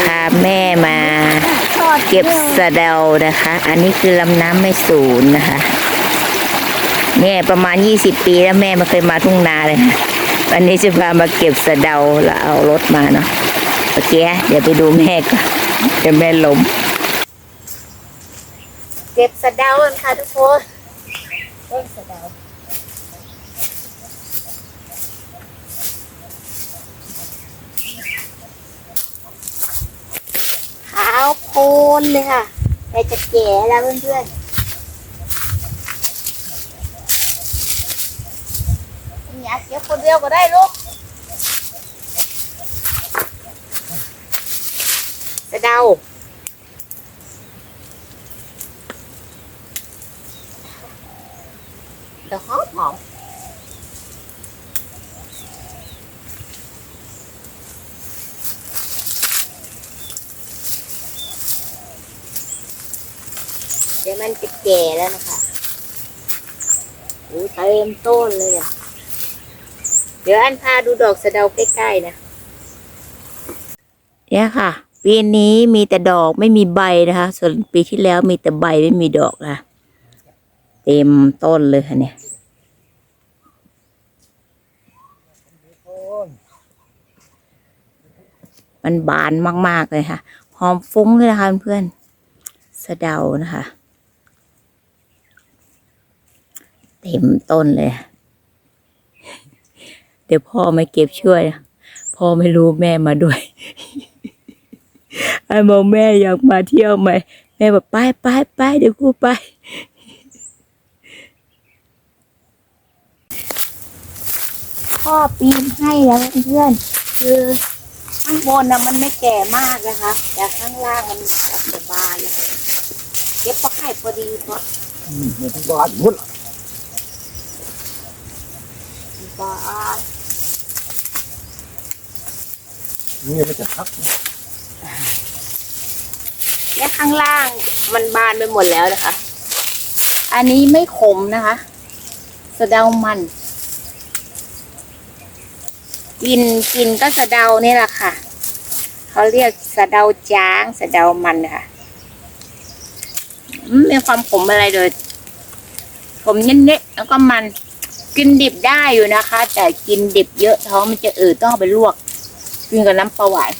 พาแม่มาเก็บสะเดานะคะ อันนี้คือลำน้ำไม่สูญนะคะ เนี่ยประมาณ 20 ปีแล้วแม่มาเคยมาทุ่งนาเลยนะวันนี้จะพามาเก็บสะเดาแล้วเอารถมาเนาะโอเคเดี๋ยวไปดูแม่ก่อนเดี๋ยวแม่ล้มเก็บสะเดาค่ะทุกคนต้นสะเดาาวโพลนเลยค่ะแต่จะแก่แล้วเพื่อนๆอยาเก็บคนเดียวก็ได้ลูกสะเดาเดี๋ยวหอมหอม เดี๋ยวมันจะแก่แล้วนะคะโอ้เต็มต้นเลยอะเดี๋ยวอันพาดูดอกสะเดาใกล้ๆนะเนี่ยค่ะ ปีนี้มีแต่ดอกไม่มีใบนะคะ ส่วนปีที่แล้วมีแต่ใบไม่มีดอกนะเต็มต้นเลยค่ะเนี่ยมันบานมาก ๆ เลยค่ะ หอมฟุ้งเลยนะคะเพื่อนๆสะเดานะคะ เต็มต้นเลย เดี๋ยวพ่อมาเก็บช่วยนะพ่อไม่รู้แม่มาด้วยไอ้บอกแม่อยากมาเที่ยวไหมแม่บอกไปไปไปเดี๋ยวกูไปพ่อปีนให้แล้วเพื่อนๆคือข้างบนนะมันไม่แก่มากนะคะ แต่ข้างล่างมันแบบจะบานเลยเก็บพอให้พอดีพอมันบาดพุ่น บานนี่มันจะพักและข้างล่างมันบานไปหมดแล้วนะคะ อันนี้ไม่ขมนะคะสะเดามัน กินกินก็สะเดานี่แหละค่ะ เขาเรียกสะเดาจ้างสะเดามันค่ะอืมมีความขมอะไรเลยขมเน็ตๆแล้วก็มัน กินดิบได้อยู่นะคะ แต่กินดิบเยอะท้องมันจะอืดต้องเอาไปลวก กินกับน้ำปลาหวาน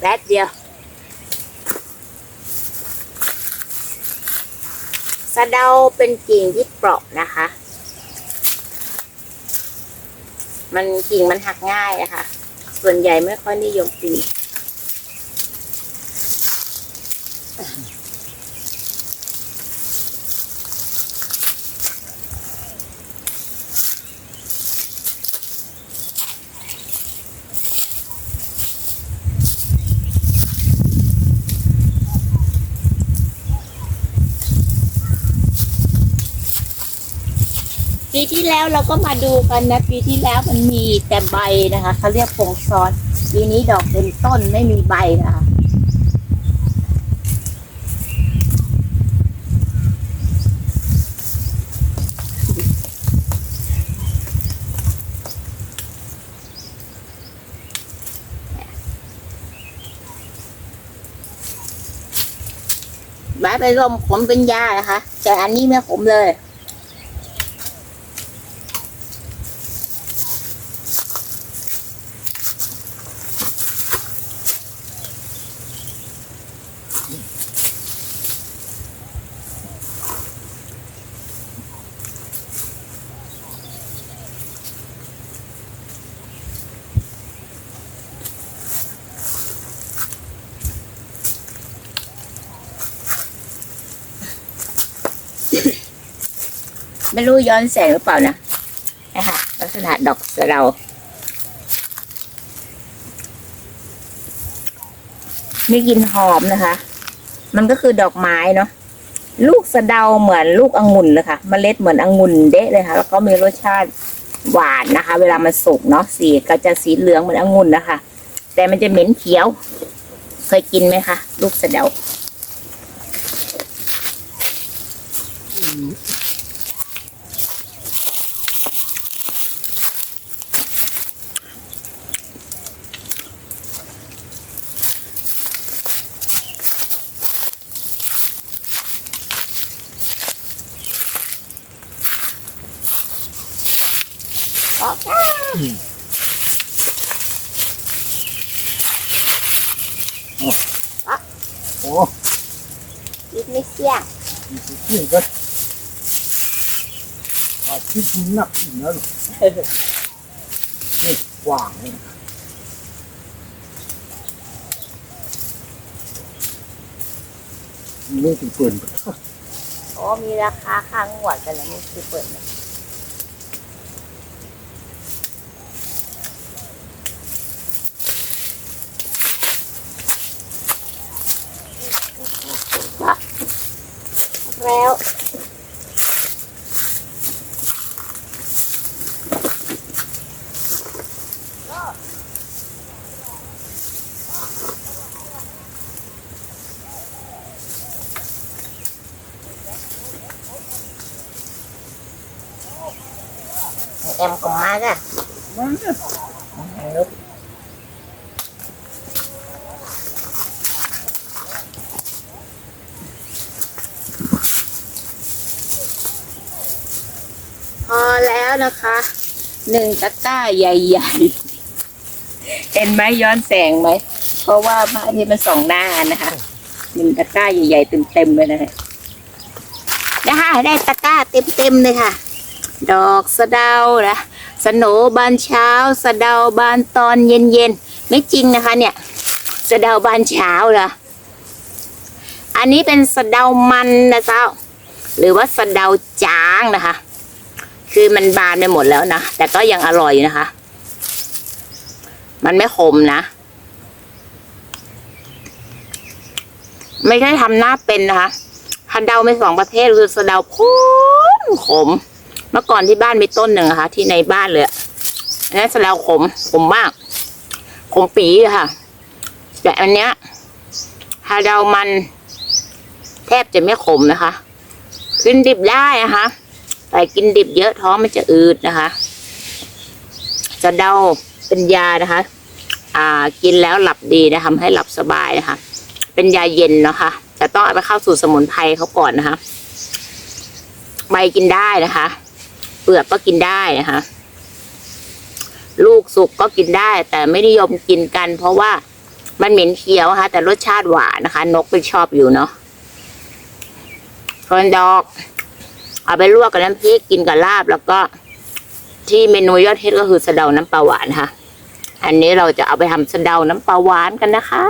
แป๊บเดียวะเดาเป็นกิ่งที่เปราะนะคะ มันกิ่งมันหักง่ายนะคะส่วนใหญ่ไม่ค่อยนิยมปลูก ปีที่แล้วเราก็มาดูกันนะ ปีที่แล้วมันมีแต่ใบนะคะเขาเรียกพงซ้อนปีนี้ดอกเต็มต้นไม่มีใบนะคะใบไปรมขมเป็นยานะคะ แต่อันนี้ไม่ขมเลย ไม่รู้ย้อนแสงหรือเปล่านะนะคะลักษณะดอกสะเดามีกลิ่นหอมนะคะ มันก็คือดอกไม้เนาะลูกสะเดาเหมือนลูกองุ่นเลยค่ะเมล็ดเหมือนองุ่นเดะเลยค่ะ แล้วก็มีรสชาติหวานนะคะ เวลามันสุกเนาะสีก็จะสีเหลืองเหมือนองุ่นนะคะ แตแต่มันจะเหม็นเขียว เคยกินไหมคะลูกสะเดา โอ้กินไม่เสี่ยงยเที่ยงกันอาทิตย์หนักนะลูกนี่กว้างเลยนี่ถึงเปิดอ๋อมีราคาค่างวดกันแล้วนี่คือเปิดไห แอมของมาจ้ะมันเนี่ยลูกพอแล้วนะคะหนึ่งตะกร้าใหญ่ๆ เห็นไหมย้อนแสงไหม เพราะว่าพระอาทิตย์มันส่องหน้านะคะหนึ่งตะกร้าใหญ่ๆเต็มๆเลยนะคะนะคะได้ตะกร้าเต็มๆเลยค่ะ ดอกสะเดานะสโหนบานเช้า สะเดาบานตอนเย็นๆไม่จริงนะคะเนี่ย สะเดาบานเช้าเหรออันนี้เป็นสะเดามันนะเจ้า หรือว่าสะเดาจางนะคะ คือมันบานไปหมดแล้วนะ แต่ก็ยังอร่อยอยู่นะคะ มันไม่ขมนะ ไม่ใช่ทำหน้าเป็นนะคะสะเดาไม่สองประเภทคือสะเดาขมขม เมื่อก่อนที่บ้านมีต้นหนึ่งอะค่ะ ที่ในบ้านเลยอะอันนั้นสะเดาขมขมมากขมปีค่ะ แต่อันเนี้ยสะเดามัน แทบจะไม่ขมนะคะกินดิบได้นะคะแต่กินดิบเยอะท้องมันจะอืดนะคะสะเดาเป็นยานะคะ อ่า กินแล้วหลับดีนะทำให้หลับสบายนะคะ เป็นยาเย็นนะคะแต่ต้องเอาไปเข้าสู่สมุนไพรเขาก่อนนะคะใบกินได้นะคะ ลือกก็กินได้นะคะ ลูกสุกก็กินได้ แต่ไม่นิยมกินกัน เพราะว่ามันเหม็นเขียวนะคะแต่รสชาติหวานนะคะ นกไปชอบอยู่เนาะส่วนดอก เอาไปลวกกับน้ำพริกกินกับลาบ แล้วก็ที่เมนูยอดฮิตก็คือสะเดาน้ำปลาหวานค่ะ อันนี้เราจะเอาไปทำสะเดาน้ำปลาหวานกันนะคะ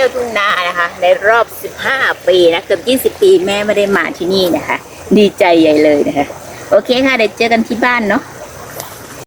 ที่ยวทุ่งนานะคะ ในรอบ 15 ปีนะเกือบ20 ปีแม่ไม่ได้มาที่นี่นะคะ ดีใจใหญ่เลยนะคะ โอเคค่ะเดี๋ยวเจอกันที่บ้านเนาะ